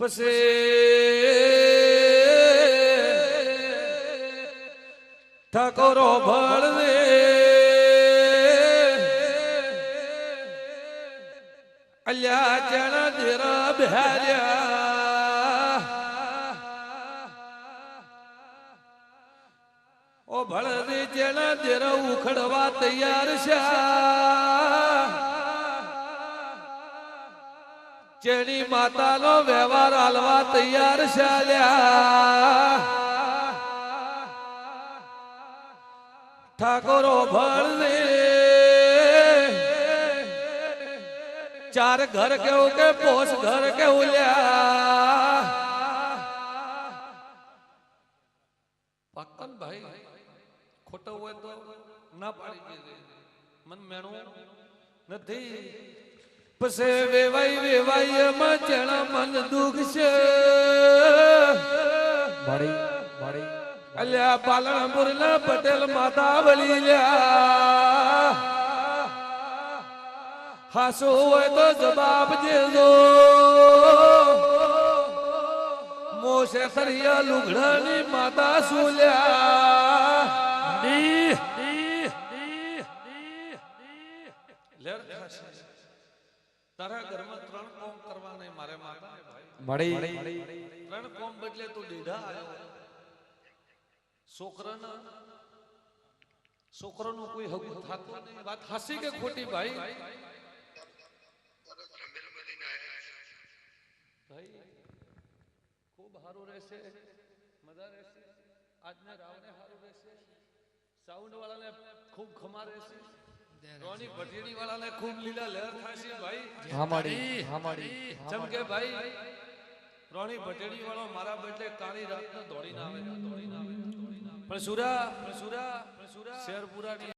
પછી ઠાકોરો ભળવે અલ્યા ચણા દેરા બહાર્યા ઓ ભળવે ચણા દેરા ઉખડવા તૈયાર છે ચેણી માતાનો વ્યવહાર હાલવા તૈયાર છે ઠાકોરો ભણને. ચાર ઘર કેવું કે પોસ ઘર કેવું લ્યા. પાકન ભાઈ, ખોટો હોય તો ના પાડી દે મન મેણું નથી. પછી વેવાઈ વેવાયમાં જણા મન દુખ છે મળી મળી અલ્યા પાલનપુર ના પટેલ માતા બળી લ્યા. હાસો હોય તો જવાબ દેજો. મોશે સરિયા લુગડાની માતા સુલ્યા ડી ડી ડી ડી લેર. તારા ઘરમાં ત્રણ કોમ કરવા મારે માતા મળી. ત્રણ કોમ બદલે તું દીધા આવ્યો છોકરાના છોકરાનું કોઈ હગું થતું નહીં. વાત હાસી કે ખોટી ભાઈ? ભાઈ ખૂબ સારું રહેશે મજા રહેશે. આજના રાવને સારું રહેશે. સાઉન્ડ વાળાને ખૂબ ખમા રહેશે. રોની ભટીડી વાળાને ખૂબ લીલા લહેર થશે ભાઈ. હા મળી હા જેમ કે ભાઈ રોની ભટેડી વાળો મારા બદલે કાળી રાત દોડીને આવે. દોડીને આવે. પણ સુરા સુરા પણ સુરા. શેરપુરાની